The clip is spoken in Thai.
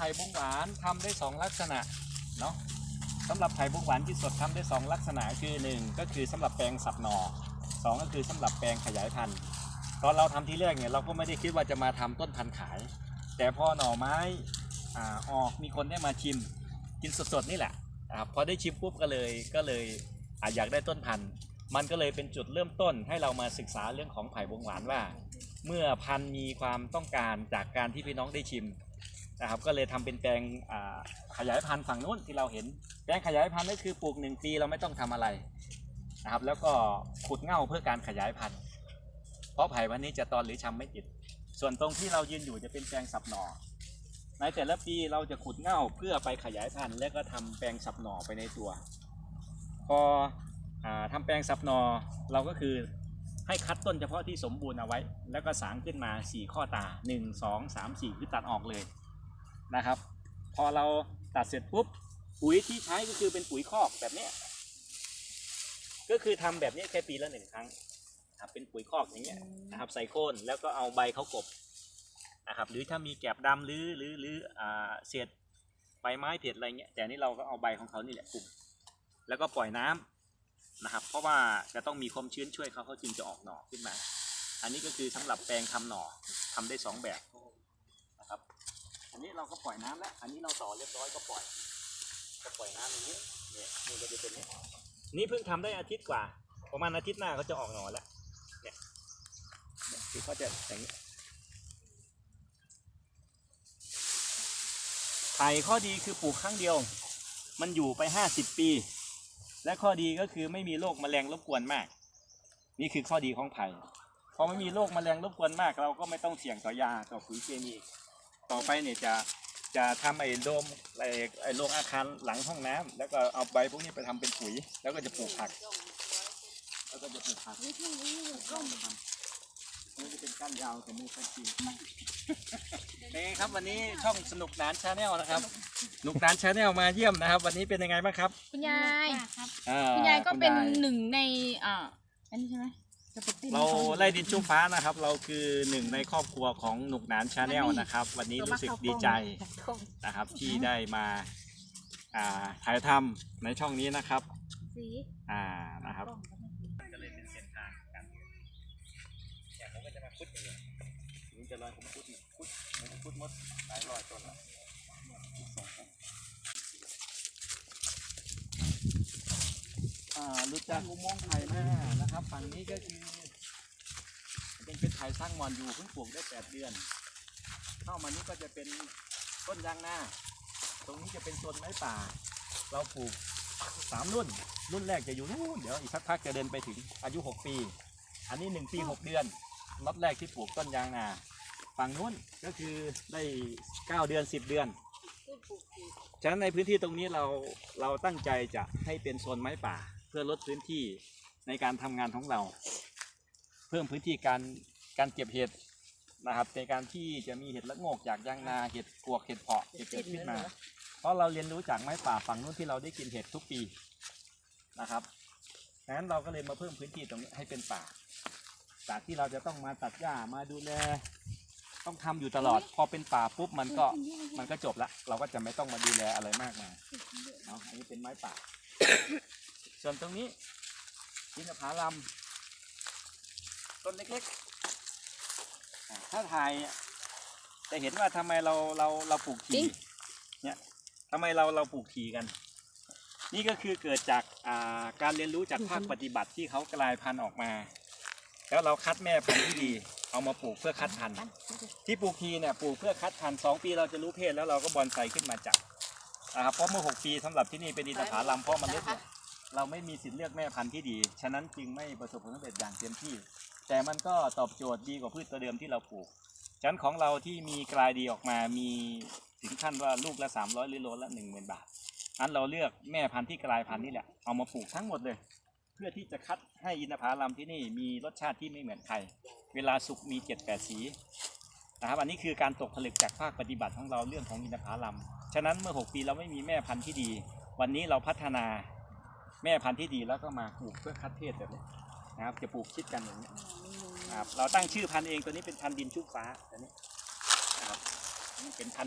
ไผ่บุ้งหวานทำได้สองลักษณะเนาะสำหรับไผ่บุ้งหวานที่สดทำได้สองลักษณะคือหนึ่งก็คือสำหรับแปลงสับหน่อสองก็คือสำหรับแปลงขยายพันธุ์ตอนเราทำที่แรกเนี่ยเราก็ไม่ได้คิดว่าจะมาทำต้นพันธุ์ขาย แต่พอหน่อไม้อ่าออกมีคนได้มาชิมกินสดๆนี่แหละอ่าพอได้ชิมปุ๊บก็เลยก็เลยอาอยากได้ต้นพันธุ์มันก็เลยเป็นจุดเริ่มต้นให้เรามาศึกษาเรื่องของไผ่บงหวานว่า เมื่อพันธุ์มีความต้องการจากการที่พี่น้องได้ชิม นะครับ ก็เลยทำเป็นแปลงขยายพันธุ์ฝั่งนู้นที่เราเห็น แปลงขยายพันธุ์ก็คือปลูกหนึ่งปีเราไม่ต้องทำอะไรนะครับ แล้วก็ขุดเง่าเพื่อการขยายพันธุ์ เพราะไผ่วันนี้จะตอนหรือชำไม่ติด ส่วนตรงที่เรายืนอยู่จะเป็นแปลงสับหน่อ ในแต่ละปีเราจะขุดเง่าเพื่อไปขยายพันธุ์ และก็ทำแปลงสับหน่อไปในตัว พออาทำแปลงสับหนอเราก็คือให้คัดต้นเฉพาะที่สมบูรณ์เอาไว้ แล้วก็สางขึ้นมา 4 ข้อตา 1 2 3 4 คือตัดออกเลย นะครับ พอเราตัดเสร็จปุ๊บปุ๋ยที่ใช้ก็คือเป็นปุ๋ยคอกแบบนี้ก็คือทำแบบนี้แค่ปีละหนึ่งครั้งครับเป็นปุ๋ยคอกอย่างเงี้ยนะครับใส่โคนแล้วก็เอาใบเขากบนะครับ หรือถ้ามีแกบดำหรือหรือหรืออเศษใบไม้เผ็ดอะไรเงี้ยแต่นี่เราก็เอาใบของเขานี่แหละกลุ่มแล้วก็ปล่อยน้ำนะครับ เพราะว่าจะต้องมีความชื้นช่วยเขาเขาจึงจะออกหน่อขึ้นมา อันนี้ก็คือสำหรับแปลงทำหน่อทำได้สองแบบนะครับ อันนี้เราก็ปล่อยน้ำแล้ว อันนี้เราต่อเรียบร้อยก็ปล่อย ก็ปล่อยน้ำอย่างนี้เนี่ยนี่ก็จะเป็นนี้นี่เพิ่งทำได้อาทิตย์กว่า ประมาณอาทิตย์หน้าเขาจะออกหน่อแล้ว เนี่ยคือเขาจะอย่างนี้ไผ่ข้อดีคือปลูกครั้งเดียว มันอยู่ไป50ปี และข้อดีก็คือไม่มีโรคแมลงรบกวนมาก นี่คือข้อดีของไผ่พอไม่มีโรคแมลงรบกวนมาก เราก็ไม่ต้องเสี่ยงต่อยาต่อปุ๋ยเคมี ต่อไปเนี่ยจะจะทำไอ้โดมไอ้ไอ้โรงอาคารหลังห้องน้ำแล้วก็เอาใบพวกนี้ไปทำเป็นปุ๋ย แล้วก็จะปลูกผัก แล้วก็จะปลูกผักนี่จะเป็นก้านยาวแต่มือสั้นจริงเป็นไงครับวันนี้ช่องสนุกหนานชาแนลนะครับสนุกหนานชาแนลมาเยี่ยมนะครับ วันนี้เป็นยังไงบ้างครับคุณยาย อ่คุณยายก็เป็นคุณยายหนึ่งในอ่าอันนี้ใช่ไหมจะไปติ้น เราไล่ดินชุ่มฟ้านะครับ เราคือหนึ่งในครอบครัวของหนุกหนานชาแนลนะครับ วันนี้รู้สึกดีใจนะครับ ที่ได้มาอ่าถ่ายทำในช่องนี้นะครับสีอ่านะครับก็เลยเป็นเส้นทางการเงินเนี่ยผมก็จะมาคุดอย่างเงี้ยผมจะลอยผมคุดเนี่ยคุดผมคุดมดหลายร้อยต้นละคุดสองต้นอ่า รู้จักอุโมงค์ไผ่หน้านะครับ ฝั่งนี้ก็คือเป็นเป็นไผ่สร้างมอนอยู่เพิ่งปลูกได้แปดเดือน เข้ามานี้ก็จะเป็นต้นยางนาตรงนี้จะเป็นโซนไม้ป่า เราปลูกสามรุ่น รุ่นแรกจะอยู่นู่นเดี๋ยวอีกสักพักจะเดินไปถึงอายุ6ปี อันนี้1ปี6เดือนล็อตแรกที่ปลูกต้นยางนาฝั่งนู้นก็คือได้9เดือน10เดือนฉะนั้นในพื้นที่ตรงนี้เราเราตั้งใจจะให้เป็นโซนไม้ป่า เพื่อลดพื้นที่ในการทำงานของเรา เพิ่มพื้นที่การการเก็บเห็ดนะครับในการที่จะมีเห็ดละโงกจากยางนาเห็ดปวกเห็ดเพาะเห็ดเกิดขึ้นมา เพราะเราเรียนรู้จากไม้ป่าฝั่งนู้นที่เราได้กินเห็ดทุกปีนะครับดังนั้นเราก็เลยมาเพิ่มพื้นที่ตรงนี้ให้เป็นป่าจากที่เราจะต้องมาตัดหญ้ามาดูแลต้องทำอยู่ตลอด พอเป็นป่าปุ๊บมันก็มันก็จบละ เราก็จะไม่ต้องมาดูแลอะไรมากมายเนาะอันนี้เป็นไม้ป่า ส่วนตรงนี้อินทผลัมต้นเล็กๆอ่าถ้าถ่ายอะจะเห็นว่าทำไมเราเราเราปลูกถี่เนี่ยทำไมเราเราปลูกถี่กัน นี่ก็คือเกิดจากอ่าการเรียนรู้จากภาคปฏิบัติที่เขากลายพันธุ์ออกมา แล้วเราคัดแม่พันธุ์ที่ดีเอามาปลูกเพื่อคัดพันธุ์ที่ปลูกทีเนี่ยปลูกเพื่อคัดพันธุ์สองปีเราจะรู้เพศแล้วเราก็บอนไซขึ้นมาจากนะครับเพราะเมื่อหกปีสำหรับที่นี่เป็นอินทผลัมเพราะเมันเล็ด เราไม่มีสิทธิ์เลือกแม่พันธุ์ที่ดี ฉะนั้นจึงไม่ประสบผลสำเร็จอย่างเต็มที่ แต่มันก็ตอบโจทย์ดีกว่าพืชตัวเดิมที่เราปลูก ฉะนั้นของเราที่มีกลายดีออกมา มีถึงขั้นว่าลูกละ 300 หรือโลละ 10,000 บาท อันเราเลือกแม่พันธุ์ที่กลายพันธุ์นี่แหละ เอามาปลูกทั้งหมดเลย เพื่อที่จะคัดให้อินทผลัมที่นี่มีรสชาติที่ไม่เหมือนใคร เวลาสุกมีเจ็ดแปดสีนะครับอันนี้คือการตกผลึกจากภาคปฏิบัติของเราเรื่องของอินทผลัม ฉะนั้นเมื่อ 6 ปีเราไม่มีแม่พันธุ์ที่ดี วันนี้เราพัฒนา แม่พันธุ์ที่ดีแล้วก็มาปลูกเพื่อคัดเทศแบบนี้นะครับ จะปลูกชิดกันอย่างนี้ครับเราตั้งชื่อพันธุ์เองตัวนี้เป็นพันธุ์ดินชุบฟ้าตัวนี้นะครับเป็นพันธุ์